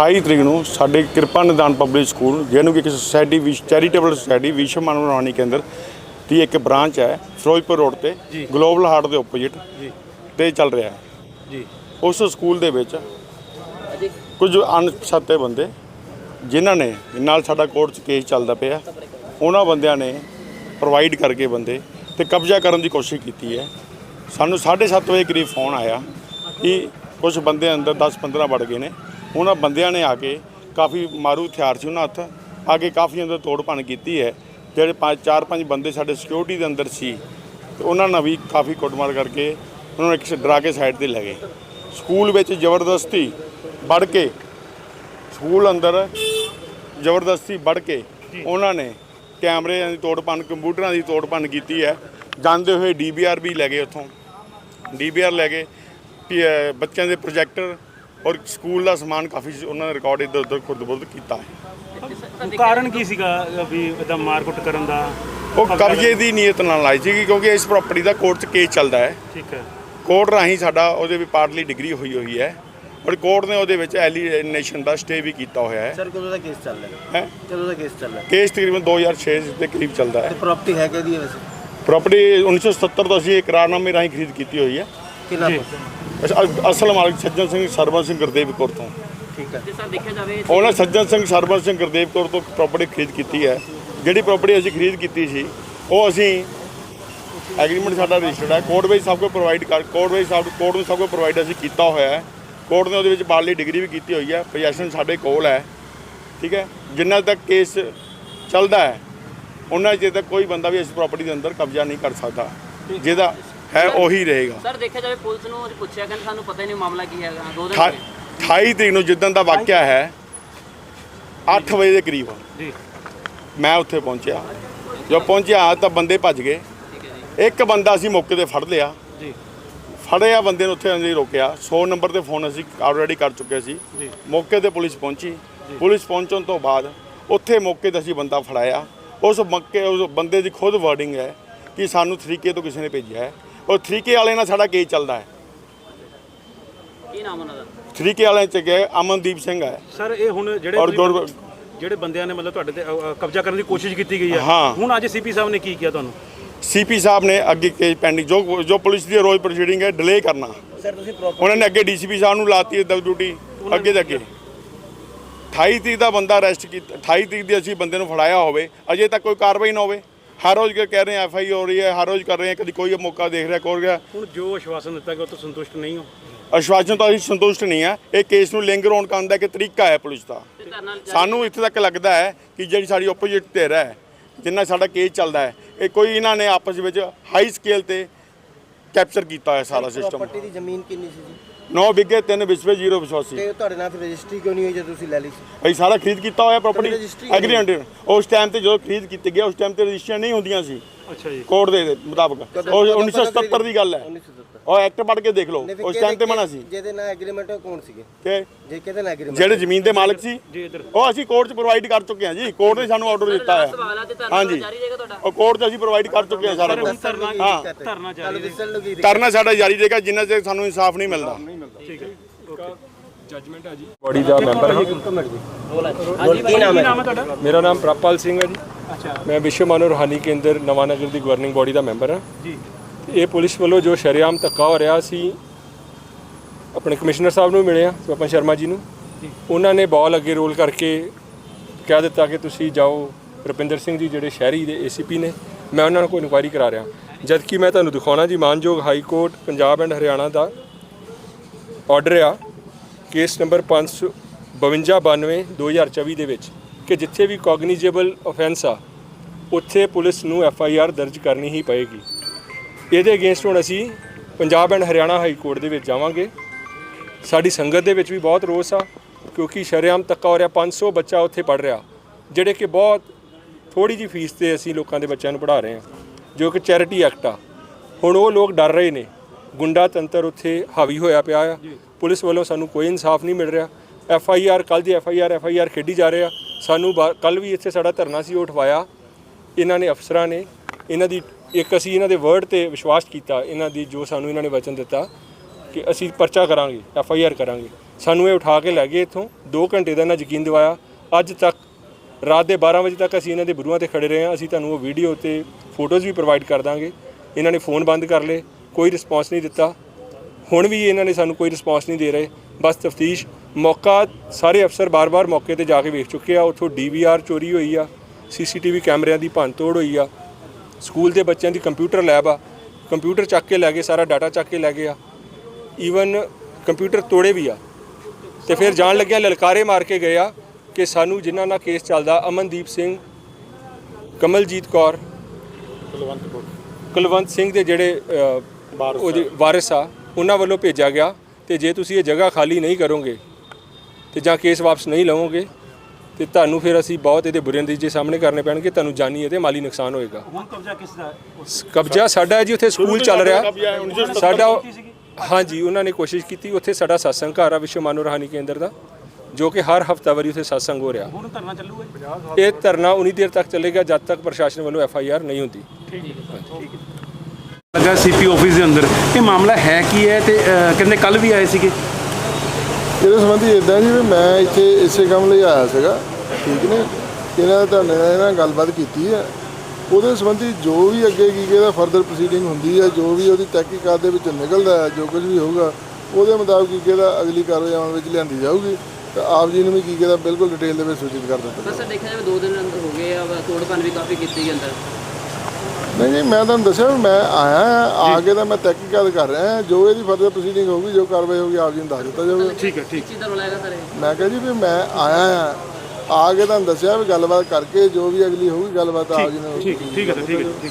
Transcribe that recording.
28 ਤਰੀਕ ਨੂੰ ਸਾਡੇ ਕਿਰਪਾ ਨਿਦਾਨ ਪਬਲਿਕ ਸਕੂਲ ਜਿਹਨੂੰ ਕਿ ਇੱਕ ਸੁਸਾਇਟੀ ਵੀ ਚੈਰੀਟੇਬਲ ਸੁਸਾਇਟੀ ਵਿਸ਼ਵ ਮਾਨਵ ਨਿਰਮਾਣੀ ਕੇਂਦਰ ਦੀ ਇੱਕ ਬ੍ਰਾਂਚ ਹੈ ਫਿਰੋਜ਼ਪੁਰ ਰੋਡ ਤੇ ਗਲੋਬਲ ਹਾਰਟ ਦੇ ਆਪੋਜ਼ਿਟ ਤੇ ਚੱਲ ਰਿਹਾ ਹੈ। ਜੀ। ਉਸ ਸਕੂਲ ਦੇ ਵਿੱਚ ਕੁਝ ਅਣਪਛਾਤੇ ਬੰਦੇ ਜਿਨ੍ਹਾਂ ਨੇ ਨਾਲ ਸਾਡਾ ਕੋਰਟ 'ਚ ਕੇਸ ਚੱਲਦਾ ਪਿਆ ਉਹਨਾਂ ਬੰਦਿਆਂ ਨੇ ਪ੍ਰੋਵਾਈਡ ਕਰਕੇ ਬੰਦੇ ਤੇ ਕਬਜ਼ਾ ਕਰਨ ਦੀ ਕੋਸ਼ਿਸ਼ ਕੀਤੀ ਹੈ। ਸਾਨੂੰ 7:30 ਵਜੇ ਕਰੀਬ ਫੋਨ ਆਇਆ ਕਿ ਕੁਝ ਬੰਦੇ ਅੰਦਰ 10-15 ਵੜ ਗਏ ਨੇ। ਉਹਨਾਂ ਬੰਦਿਆਂ ਨੇ ਆ ਕੇ ਕਾਫੀ ਮਾਰੂ ਹਥਿਆਰ ਸੀ ਉਹਨਾਂ ਹੱਥ। ਆ ਕੇ ਕਾਫੀ ਅੰਦਰ ਤੋੜ ਭੰਨ ਕੀਤੀ ਹੈ। ਜਿਹੜੇ ਪੰਜ, ਚਾਰ, ਪੰਜ ਬੰਦੇ ਸਾਡੇ ਸਿਕਿਉਰਿਟੀ ਦੇ ਅੰਦਰ ਸੀ, ਤੇ ਉਹਨਾਂ ਨਾਲ ਵੀ ਕਾਫੀ ਕੁੱਟਮਾਰ ਕਰਕੇ ਉਹਨਾਂ ਨੂੰ ਇੱਕ ਡਰਾ ਕੇ ਸਾਈਡ ਤੇ ਲੈ ਗਏ। ਸਕੂਲ ਵਿੱਚ ਜ਼ਬਰਦਸਤੀ ਵੜ ਕੇ ਸਕੂਲ ਅੰਦਰ ਜ਼ਬਰਦਸਤੀ ਵੜ ਕੇ ਉਹਨਾਂ ਨੇ ਕੈਮਰਿਆਂ ਦੀ ਤੋੜ ਭੰਨ, ਕੰਪਿਊਟਰਾਂ ਦੀ ਤੋੜ ਭੰਨ ਕੀਤੀ ਹੈ। ਜਾਂਦੇ ਹੋਏ ਡੀਬੀਆਰ ਵੀ ਲੈ ਗਏ ਉੱਥੋਂ। ਡੀਬੀਆਰ ਲੈ ਗਏ ਬੱਚਿਆਂ ਦੇ ਪ੍ਰੋਜੈਕਟਰ ਔਰ ਸਕੂਲ ਦਾ ਸਮਾਨ ਕਾਫੀ ਉਹਨਾਂ ਨੇ ਰਿਕਾਰਡ ਇੱਧਰ ਉੱਧਰ ਖੁਰਦ-ਬੁਰਦ ਕੀਤਾ ਹੈ। ਕਾਰਨ ਕੀ ਸੀਗਾ ਵੀ ਇਦਾਂ ਮਾਰਕੁੱਟ ਕਰਨ ਦਾ? ਉਹ ਕਬਜ਼ੇ ਦੀ ਨੀਅਤ ਨਾਲ ਲਾਈ ਸੀ ਕਿਉਂਕਿ ਇਸ ਪ੍ਰਾਪਰਟੀ ਦਾ ਕੋਰਟ 'ਚ ਕੇਸ ਚੱਲਦਾ ਹੈ। ਠੀਕ ਹੈ। ਕੋਰਟ ਰਾਹੀਂ ਸਾਡਾ ਉਹਦੇ ਵੀ ਪਾਰਟਲੀ ਡਿਗਰੀ ਹੋਈ ਹੋਈ ਹੈ ਔਰ ਕੋਰਟ ਨੇ ਉਹਦੇ ਵਿੱਚ ਐਲੀਨੇਸ਼ਨ ਦਾ ਸਟੇ ਵੀ ਕੀਤਾ ਹੋਇਆ ਹੈ। ਸਰ ਕਦੋਂ ਦਾ ਕੇਸ ਚੱਲ ਰਿਹਾ? ਹੈ? ਕਦੋਂ ਦਾ ਕੇਸ ਚੱਲ ਰਿਹਾ? ਕੇਸ ਤਕਰੀਬਨ 2006 ਦੇ ਕਰੀਬ ਚੱਲਦਾ ਹੈ। ਤੇ ਪ੍ਰਾਪਰਟੀ ਹੈ ਕਿਹਦੀ ਹੈ ਵੈਸੇ? ਪ੍ਰਾਪਰਟੀ 1970 ਤੋਂ ਅਸੀਂ ਇਕਰਾਰਨਾਮੇ ਰਾਹੀਂ ਖਰੀਦ ਕੀਤੀ ਹੋਈ ਹੈ। ਕਿੰਨਾ। ਪਰਸੈਂਟ? ਅਸ- ਅਸਲ ਮਾਲਕ ਸੱਜਣ ਸਿੰਘ ਸਰਵਨ ਸਿੰਘ ਗੁਰਦੇਵ ਕੌਰ ਤੋਂ। ਠੀਕ ਹੈ। ਜੇ ਸਰ ਦੇਖਿਆ ਜਾਵੇ ਉਹਨਾਂ ਸੱਜਣ ਸਿੰਘ ਸਰਵਨ ਸਿੰਘ ਗੁਰਦੇਵ ਕੌਰ ਤੋਂ ਪ੍ਰਾਪਰਟੀ ਖਰੀਦ ਕੀਤੀ ਹੈ। ਜਿਹੜੀ ਪ੍ਰਾਪਰਟੀ ਅਸੀਂ ਖਰੀਦ ਕੀਤੀ ਸੀ ਉਹ ਅਸੀਂ ਐਗਰੀਮੈਂਟ ਸਾਡਾ ਰਜਿਸਟਰਡ ਹੈ। ਕੋਰਟ ਵਿੱਚ ਸਭ ਕੁਝ ਪ੍ਰੋਵਾਈਡ ਕਰ ਕੋਰਟ ਵਿੱਚ ਸਭ ਕੋਰਟ ਨੂੰ ਸਭ ਕੁਝ ਪ੍ਰੋਵਾਈਡ ਅਸੀਂ ਕੀਤਾ ਹੋਇਆ ਹੈ। ਕੋਰਟ ਨੇ ਉਹਦੇ ਵਿੱਚ ਬਾਲੀ ਡਿਗਰੀ ਵੀ ਕੀਤੀ ਹੋਈ ਹੈ। ਪੋਜੈਸ਼ਨ ਸਾਡੇ ਕੋਲ ਹੈ। ਠੀਕ ਹੈ? ਜਿੰਨਾ ਤੱਕ ਕੇਸ ਚੱਲਦਾ ਹੈ ਉਹਨਾਂ ਚਿਰ ਤੱਕ ਕੋਈ ਬੰਦਾ ਵੀ ਇਸ ਪ੍ਰਾਪਰਟੀ ਦੇ ਅੰਦਰ ਕਬਜ਼ਾ ਨਹੀਂ ਕਰ ਸਕਦਾ। ਜਿਹਦਾ ਹੈ ਉਹੀ ਰਹੇਗਾ। ਸਰ ਦੇਖਿਆ ਜਾਵੇ ਪੁਲਿਸ ਨੂੰ ਅਸੀਂ ਪੁੱਛਿਆ ਕਹਿੰਦੇ ਸਾਨੂੰ ਪਤਾ ਹੀ ਨਹੀਂ ਮਾਮਲਾ ਕੀ ਹੈਗਾ ਦੋ ਦਿਨ ਅਠਾ- ਹੋ ਗਏ। 28 ਤਰੀਕ ਨੂੰ ਜਿੱਦਣ ਦਾ ਵਾਕਿਆ ਹੈ 8 ਵਜੇ ਦੇ ਕਰੀਬ। ਜੀ। ਮੈਂ ਉੱਥੇ ਪਹੁੰਚਿਆ। ਜਦੋਂ ਪਹੁੰਚਿਆ ਤਾਂ ਬੰਦੇ ਭੱਜ ਗਏ। ਇੱਕ ਬੰਦਾ ਅਸੀਂ ਮੌਕੇ ਤੇ ਫੜ ਲਿਆ। ਜੀ। ਫੜਿਆ ਬੰਦੇ ਨੂੰ ਉੱਥੇ ਅੰਦਰ ਰੋਕਿਆ। 100 ਨੰਬਰ ਤੇ ਫੋਨ ਅਸੀਂ ਆਲਰੇਡੀ ਕਰ ਚੁੱਕੇ ਸੀ। ਜੀ। ਮੌਕੇ ਤੇ ਪੁਲਿਸ ਪਹੁੰਚੀ। ਪੁਲਿਸ ਪਹੁੰਚਣ ਤੋਂ ਬਾਅਦ ਉੱਥੇ ਮੌਕੇ ਤੇ ਅਸੀਂ ਬੰਦਾ ਫੜਾਇਆ। ਉਸ ਮੌਕੇ ਉਸ ਬੰਦੇ ਦੀ ਖੁਦ ਵਰਡਿੰਗ ਹੈ ਕਿ ਸਾਨੂੰ ਤਰੀਕੇ ਤੋਂ ਕਿਸੇ ਨੇ ਭੇਜਿਆ ਹੈ। ਉਹ ਤਰੀਕੇ ਵਾਲੇ ਨਾਲ ਸਾਡਾ ਕੇਸ ਚੱਲਦਾ ਹੈ। ਕੀ ਨਾਮ ਉਹਨਾਂ ਦਾ? ਤਰੀਕੇ ਵਾਲੇ ਚ ਗਏ ਅਮਨਦੀਪ ਸਿੰਘ ਹੈ। ਸਰ ਇਹ ਹੁਣ ਜਿਹੜੇ ਔਰ ਗੁਰ- ਜਿਹੜੇ ਬੰਦਿਆਂ ਨੇ ਮਤਲਬ ਤੁਹਾਡੇ ਤੇ ਅ, ਅ, ਕਬਜ਼ਾ ਕਰਨ ਦੀ ਕੋਸ਼ਿਸ਼ ਕੀਤੀ ਗਈ ਹੈ। ਹਾਂ। ਹੁਣ ਅੱਜ ਸੀਪੀ ਸਾਹਿਬ ਨੇ ਕੀ ਕੀਤਾ ਤੁਹਾਨੂੰ? ਸੀਪੀ ਸਾਹਿਬ ਨੇ ਅੱਗੇ ਕੇਸ ਪੈਂਡਿੰਗ ਜੋ ਜੋ ਪੁਲਿਸ ਦੀ ਰੋਜ਼ ਪ੍ਰੋਸੀਡਿੰਗ ਹੈ ਡਿਲੇ ਕਰਨਾ। ਸਰ ਤੁਸੀਂ ਪ੍ਰਾਪਰਟੀ ਉਹਨਾਂ ਨੇ ਅੱਗੇ ਡੀਸੀਪੀ ਸਾਹਿਬ ਨੂੰ ਲਾਤੀ ਹੈ ਦਬ ਡਿਊਟੀ ਅੱਗੇ ਦੇ ਅੱਗੇ। 28 ਤਰੀਕ ਦਾ ਬੰਦਾ ਅਰੈਸਟ ਕੀਤਾ 28 ਤਰੀਕ ਦੀ ਅਸੀਂ ਬੰਦੇ ਨੂੰ ਫੜਾਇਆ ਹੋਵੇ ਅਜੇ ਤੱਕ ਕੋਈ ਕਾਰਵਾਈ ਨਾ ਹੋਵੇ। ਹਰ ਰੋਜ਼ ਕਹਿ ਰਹੇ ਐਫ ਆਈ ਹੋ ਰਹੀ ਹੈ ਹਰ ਰੋਜ਼ ਕਰ ਰਹੇ ਹੈ ਕਦੀ ਕੋਈ ਮੌਕਾ ਦੇਖ ਰਿਹਾ ਕੋਰ ਗਿਆ? ਹੁਣ ਜੋ ਆਸ਼ਵਾਸਨ ਦਿੱਤਾ ਗਿਆ ਉਹ ਤੋਂ ਸੰਤੁਸ਼ਟ ਨਹੀਂ ਹੋ। ਅਸ਼ਵਾਸਨ ਤੋਂ ਅਸੀਂ ਸੰਤੁਸ਼ਟ ਨਹੀਂ ਆ। ਇਹ ਕੇਸ ਨੂੰ ਲਿੰਗਰ ਹੋਣ ਕਰਨ ਦਾ ਇੱਕ ਤਰੀਕਾ ਹੈ ਪੁਲਿਸ ਦਾ। ਸਾਨੂੰ ਇੱਥੇ ਤੱਕ ਲੱਗਦਾ ਹੈ ਕਿ ਜਿਹੜੀ ਸਾਡੀ ਆਪੋਜੀਟ ਧਿਰ ਹੈ ਜਿੰਨਾ ਸਾਡਾ ਕੇਸ ਚੱਲਦਾ ਹੈ ਇਹ ਕੋਈ ਇਹਨਾਂ ਨੇ ਆਪਸ ਵਿੱਚ ਹਾਈ ਸਕੇਲ ਤੇ ਕੈਪਚਰ ਕੀਤਾ ਹੋਇਆ ਸਾਰਾ ਸਿਸਟਮ ਪ੍ਰਾਪਰਟੀ ਦੀ ਜ਼ਮੀਨ ਕਿੰਨੀ ਸੀ ਜੀ? 9 ਵਿਗੇ 3 ਵਿਸਵੇ 0 ਵਿਸ਼ਵਾਸੀ ਤੇ ਤੁਹਾਡੇ ਨਾਲ ਫਿਰ ਰਜਿਸਟਰੀ ਕਿਉਂ ਨਹੀਂ ਹੋਈ ਜੇ ਤੁਸੀਂ ਲੈ ਲਈ ਸੀ? ਅਸੀਂ ਸਾਰਾ ਖਰੀਦ ਕੀਤਾ ਹੋਇਆ ਪ੍ਰਾਪਰਟੀ registry ਐਗਰੀਮੈਂਟ ਉਸ ਟਾਈਮ ਤੇ ਜਦੋਂ ਖਰੀਦ ਕੀਤੀ ਗਿਆ ਉਸ ਟਾਈਮ ਤੇ ਰਜਿਸਟਰੀਆਂ ਨਹੀਂ ਹੁੰਦੀਆਂ ਸੀ। ਅੱਛਾ ਜੀ। ਕੋਰਟ ਦੇ ਮੁਤਾਬਕ। ਕਦੋਂ- ਉਹ ਕਦੋਂ 1977 ਦੀ ਗੱਲ ਹੈ। 1977 ਉਹ ਐਕਟ ਪੜ੍ਹ ਕੇ ਦੇਖ ਲਓ। ਉਸ ਟਾਈਮ ਤੇ ਮਨਾ ਸੀ। ਜਿਹਦੇ ਨਾਲ ਐਗਰੀਮੈਂਟ ਕੌਣ ਸੀਗੇ? ਕਿ ਜੇ ਕਿਹਦੇ ਨਾਲ ਐਗਰੀਮੈਂਟ ਜਿਹੜੇ ਜ਼ਮੀਨ ਦੇ ਮਾਲਕ ਸੀ ਜੀ ਇੱਧਰ। ਉਹ ਅਸੀਂ ਕੋਰਟ 'ਚ ਪ੍ਰੋਵਾਈਡ ਕਰ ਚੁੱਕੇ ਹਾਂ ਜੀ। ਕੋਰਟ ਨੇ ਸਾਨੂੰ ਆਰਡਰ ਦਿੱਤਾ ਹੈ। ਆ ਧਰਨਾ ਹਾਂਜੀ। ਰਹੇਗਾ ਉਹ ਕੋਰਟ 'ਚ ਅਸੀਂ ਪ੍ਰੋਵਾਈਡ ਕਰ ਚੁੱਕੇ ਹਾਂ ਸਾਰਾ ਕੁਝ ਧਰਨਾ ਹਾਂ। ਧਰਨਾ ਜਾਰੀ ਤੁਹਾਨੂੰ ਦੱਸਣ ਨੂੰ ਕੀ ਕਰਨਾ ਸਾਡਾ ਜਾਰੀ ਰਹੇਗਾ ਜਿੰਨਾ ਚਿਰ ਸਾਨੂੰ ਇਨਸਾਫ ਨਹੀਂ ਮਿਲਦਾ। ਠੀਕ ਹੈ। ਬੋਡੀ ਦਾ ਮੈਂਬਰ ਹਾਂ। ਕੀ ਨਾਮ ਹੈ? ਤੁਹਾਡਾ? ਮੇਰਾ ਨਾਮ ਪ੍ਰਪਾਲ ਸਿੰਘ ਹੈ ਜੀ। ਮੈਂ ਵਿਸ਼ਵ ਮਾਨਵ ਰੂਹਾਨੀ ਕੇਂਦਰ ਨਵਾਂਨਗਰ ਦੀ ਗਵਰਨਿੰਗ ਬੋਡੀ ਦਾ ਮੈਂਬਰ ਹਾਂ। ਜੀ। ਇਹ ਪੁਲਿਸ ਵੱਲੋਂ ਜੋ ਸ਼ਰੇਆਮ ਧੱਕਾ ਹੋ ਰਿਹਾ ਸੀ, ਆਪਣੇ ਕਮਿਸ਼ਨਰ ਸਾਹਿਬ ਨੂੰ ਮਿਲੇ ਆ ਸਵਪਨ ਸ਼ਰਮਾ ਜੀ ਨੂੰ। ਉਹਨਾਂ ਨੇ ਬਾਲ ਅੱਗੇ ਰੋਲ ਕਰਕੇ ਕਹਿ ਦਿੱਤਾ ਕਿ ਤੁਸੀਂ ਜਾਓ, ਰੁਪਿੰਦਰ ਸਿੰਘ ਜੀ ਜਿਹੜੇ ਸ਼ਹਿਰੀ ਦੇ ਏਸੀਪੀ ਨੇ, ਮੈਂ ਉਹਨਾਂ ਨੂੰ ਕੋਈ ਇਨਕੁਆਇਰੀ ਕਰਾ ਰਿਹਾ। ਜਦ ਕਿ ਮੈਂ ਤੁਹਾਨੂੰ ਦਿਖਾਉਣਾ ਜੀ, ਮਾਨਯੋਗ high court Punjab and Haryana the order ਆ ਕੇਸ ਨੰਬਰ 55292 2024 ਦੇ ਵਿੱਚ ਕਿ ਜਿੱਥੇ ਵੀ ਕੋਗਨੀਜੇਬਲ ਆਫੈਂਸ ਆ, ਉੱਥੇ ਪੁਲਿਸ ਨੂੰ ਐਫ ਆਈ ਆਰ ਦਰਜ ਕਰਨੀ ਹੀ ਪਏਗੀ। ਇਹਦੇ ਅਗੇਂਸਟ ਹੁਣ ਅਸੀਂ Punjab and Haryana high court ਦੇ ਵਿੱਚ ਜਾਵਾਂਗੇ। ਸਾਡੀ ਸੰਗਤ ਦੇ ਵਿੱਚ ਵੀ ਬਹੁਤ ਰੋਸ ਆ, ਕਿਉਂਕਿ ਸ਼ਰੇਆਮ ਤੱਕਾ ਹੋ ਰਿਹਾ 500 ਬੱਚਾ ਉੱਥੇ ਪੜ ਰਿਹਾ, ਜਿਹੜੇ ਕਿ ਬਹੁਤ ਥੋੜੀ ਜੀ ਫੀਸ ਤੇ ਅਸੀਂ ਲੋਕਾਂ ਦੇ ਬੱਚਿਆਂ ਨੂੰ ਪੜ੍ਹਾ ਰਹੇ ਹਾਂ, ਜੋ ਕਿ ਚੈਰਿਟੀ ਐਕਟ ਆ। ਹੁਣ ਉਹ ਲੋਕ ਡਰ ਰਹੇ ਨੇ, ਗੁੰਡਾ ਤੰਤਰ ਉੱਥੇ ਹਾਵੀ ਹੋਇਆ ਪਿਆ ਆ, ਪੁਲਿਸ ਵੱਲੋਂ ਸਾਨੂੰ ਕੋਈ ਇਨਸਾਫ ਨਹੀਂ ਮਿਲ ਰਿਹਾ ਐਫ ਆਈ ਆਰ ਕੱਲ ਦੀ F I R F I R ਖੇਡੀ ਜਾ ਰਹੇ ਆ, ਸਾਨੂੰ ਕੱਲ ਵੀ ਇੱਥੇ ਸਾਡਾ ਧਰਨਾ ਸੀ, ਉਹ ਉਠਵਾਇਆ, ਇਹਨਾਂ ਨੇ ਅਫਸਰਾਂ ਨੇ, ਇਹਨਾਂ ਦੀ ਇੱਕ ਅਸੀਂ ਇਹਨਾਂ ਦੇ ਵਰਡ ਤੇ ਵਿਸ਼ਵਾਸ ਕੀਤਾ, ਇਹਨਾਂ ਦੀ ਜੋ ਸਾਨੂੰ ਇਹਨਾਂ ਨੇ ਵਚਨ ਦਿੱਤਾ ਕਿ ਅਸੀਂ ਪਰਚਾ ਕਰਾਂਗੇ, ਐਫ ਆਈ ਆਰ ਕਰਾਂਗੇ। ਸਾਨੂੰ ਇਹ ਉਠਾ ਕੇ ਲੈ ਗਏ ਇੱਥੋਂ 2 ਘੰਟੇ ਦਾ ਇਹਨਾਂ ਯਕੀਨ ਦਿਵਾਇਆ। ਅੱਜ ਤੱਕ, ਰਾਤ ਦੇ 12 ਵਜੇ ਤੱਕ ਅਸੀਂ ਇਹਨਾਂ ਦੇ ਬੁਰੂਆਂ ਤੇ ਖੜੇ ਰਹੇ ਹਾਂ। ਅਸੀਂ ਤੁਹਾਨੂੰ ਉਹ ਵੀਡੀਓ ਤੇ ਫੋਟੋਜ਼ ਵੀ ਪ੍ਰੋਵਾਈਡ ਕਰ ਦਾਂਗੇ। ਇਹਨਾਂ ਨੇ ਫੋਨ ਬੰਦ ਕਰ ਲਏ, ਕੋਈ ਰਿਸਪੌਂਸ ਨਹੀਂ ਦਿੱਤਾ। ਹੁਣ ਵੀ ਇਹਨਾਂ ਨੇ ਸਾਨੂੰ ਕੋਈ ਰਿਸਪੌਂਸ ਨਹੀਂ ਦੇ ਰਹੇ। ਬਸ ਤਫਤੀਸ਼, ਮੌਕਾ ਸਾਰੇ ਅਫਸਰ ਬਾਰ-ਬਾਰ ਮੌਕੇ ਤੇ ਜਾ ਕੇ ਵੇਖ ਚੁੱਕੇ ਆ। ਉੱਥੋਂ ਡੀਵੀਆਰ ਚੋਰੀ ਹੋਈ ਆ, ਸੀਸੀਟੀਵੀ ਕੈਮਰਿਆਂ ਦੀ ਭੰਨਤੋੜ ਹੋਈ ਆ। ਸਕੂਲ ਦੇ ਬੱਚਿਆਂ ਦੀ ਕੰਪਿਊਟਰ ਲੈਬ ਆ ਕੰਪਿਊਟਰ ਚੱਕ ਕੇ ਲੈ ਗਏ ਸਾਰਾ ਡਾਟਾ ਚੱਕ ਕੇ ਲੈ ਗਏ ਆ। ਈਵਨ ਕੰਪਿਊਟਰ ਤੋੜੇ ਵੀ ਆ। ਤੇ ਫਿਰ ਜਾਣ ਲੱਗਿਆ ਲਲਕਾਰੇ ਮਾਰ ਕੇ ਗਏ ਆ ਕਿ ਸਾਨੂੰ ਜਿਨ੍ਹਾਂ ਨਾਲ ਕੇਸ ਚੱਲਦਾ ਅਮਨਦੀਪ ਸਿੰਘ ਕਮਲਜੀਤ ਕੌਰ ਕੁਲਵੰਤ ਸਿੰਘ ਦੇ ਜਿਹੜੇ ਉਹਦੇ ਵਾਰਿਸ ਆ ਉਹਨਾਂ ਵੱਲੋਂ ਭੇਜਿਆ ਗਿਆ। ਤੇ ਜੇ ਤੁਸੀਂ ਇਹ ਜਗ੍ਹਾ ਖਾਲੀ ਨਹੀਂ ਕਰੋਗੇ ਤੇ ਜਾਂ ਕੇਸ ਵਾਪਸ ਨਹੀਂ ਲਵੋਗੇ ਤੇ ਤੁਹਾਨੂੰ ਫਿਰ ਅਸੀਂ ਬਹੁਤ ਇਹਦੇ ਬੁਰੇ ਨਤੀਜੇ ਸਾਹਮਣੇ ਕਰਨੇ ਪੈਣਗੇ ਤੁਹਾਨੂੰ ਜਾਨੀ ਅਤੇ ਮਾਲੀ ਨੁਕਸਾਨ ਹੋਏਗਾ। ਹੁਣ ਕਬਜ਼ਾ ਕਿਸ ਦਾ ਕਬਜ਼ਾ ਸਾਡਾ ਹੈ ਜੀ ਉੱਥੇ ਸਕੂਲ ਚੱਲ ਰਿਹਾ। ਸਾਡਾ ਹਾਂਜੀ ਉਹਨਾਂ ਨੇ ਕੋਸ਼ਿਸ਼ ਕੀਤੀ ਉੱਥੇ ਸਾਡਾ satsang ਘਰ ਆ ਵਿਸ਼ਵ ਮਾਨੋ ਰਹਾਨੀ ਕੇਂਦਰ ਦਾ ਜੋ ਕਿ ਹਰ ਹਫਤਾਵਾਰੀ ਉੱਥੇ satsang ਹੋ ਰਿਹਾ। ਹੁਣ ਧਰਨਾ ਚੱਲੂਗਾ ਇਹ ਧਰਨਾ ਉਨੀ ਦੇਰ ਤੱਕ ਚੱਲੇਗਾ ਜਦ ਤੱਕ ਪ੍ਰਸ਼ਾਸਨ ਵੱਲੋਂ ਐਫ ਆਈ ਆਰ ਨਹੀਂ ਹੁੰਦੀ। ਲੱਗਾ ਸੀਪੀ ਆਫਿਸ ਦੇ ਅੰਦਰ। ਇਹ ਮਾਮਲਾ ਹੈ ਕੀ ਹੈ ਤੇ ਕਹਿੰਦੇ ਕੱਲ ਵੀ ਆਏ ਸੀਗੇ। ਇਹਦੇ ਸੰਬੰਧੀ ਇਦਾਂ ਜੀ ਵੀ ਮੈਂ ਇੱਥੇ ਇਸੇ ਕੰਮ ਲਈ ਆਇਆ ਸੀਗਾ, ਠੀਕ ਨੇ? ਇਹਨਾਂ ਤੁਹਾਡੇ ਨਾਲ ਇਹਨਾਂ ਗੱਲਬਾਤ ਕੀਤੀ ਹੈ ਉਹਦੇ ਸੰਬੰਧੀ ਜੋ ਵੀ ਅੱਗੇ ਕੀ ਕਿਹਦਾ ਫਰਦਰ ਪ੍ਰੋਸੀਡਿੰਗ ਹੁੰਦੀ ਹੈ ਜੋ ਵੀ ਉਹਦੀ ਤਹਿਕੀਕਾਤ ਦੇ ਵਿੱਚ ਨਿਕਲਦਾ ਹੈ ਜੋ ਕੁਝ ਵੀ ਹੋਊਗਾ, ਉਹਦੇ ਮੁਤਾਬਕ ਕੀ ਕਿਹਦਾ ਅਗਲੀ ਕਾਰਵਾਈ ਆਉਣ ਵਿੱਚ ਲਿਆਂਦੀ ਜਾਊਗੀ, ਤਾਂ ਆਪ ਜੀ ਨੂੰ ਵੀ ਕੀ ਕਿਹਦਾ ਬਿਲਕੁਲ ਡਿਟੇਲ ਦੇ ਵਿੱਚ ਸੂਚਿਤ ਕਰ ਦਿੱਤਾ ਸਰ, ਦੇਖਿਆ ਜਾਵੇ ਦੋ ਦਿਨ ਹੋ ਗਏ ਆ ਤੋੜ ਵੀ ਕਾਫੀ ਕੀਤੀ ਅੰਦਰ ਨਹੀਂ ਨਹੀਂ ਮੈਂ ਤੁਹਾਨੂੰ ਦੱਸਿਆ ਵੀ ਮੈਂ ਆਇਆ ਆ ਕੇ ਤਾਂ ਮੈਂ ਤਹਿਕੀਕਾਤ ਕਰ ਰਿਹਾ ਹਾਂ ਜੋ ਇਹਦੀ ਫਰਦਰ ਪ੍ਰੋਸੀਡਿੰਗ ਹੋਊਗੀ ਜੋ ਕਾਰਵਾਈ ਹੋਊਗੀ ਆਪ ਜੀ ਨੂੰ ਦੱਸ ਦਿੱਤਾ ਜਾਊਗਾ। ਠੀਕ ਹੈ ਠੀਕ। ਚੀਜ਼ ਦਾ ਰੋਲਾ ਹੈਗਾ ਸਰ ਮੈਂ ਕਿਹਾ ਜੀ ਵੀ ਮੈਂ ਆਇਆ ਆ ਆ ਕੇ ਤੁਹਾਨੂੰ ਦੱਸਿਆ ਵੀ ਗੱਲਬਾਤ ਕਰਕੇ ਜੋ ਵੀ ਅਗਲੀ ਹੋਊਗੀ ਗੱਲਬਾਤ ਆਪ ਜੀ ਨਾਲ ਠੀਕ ਠੀਕ ਹੈ ਸਰ ਠੀਕ ਹੈ ਠੀਕ ਹੈ।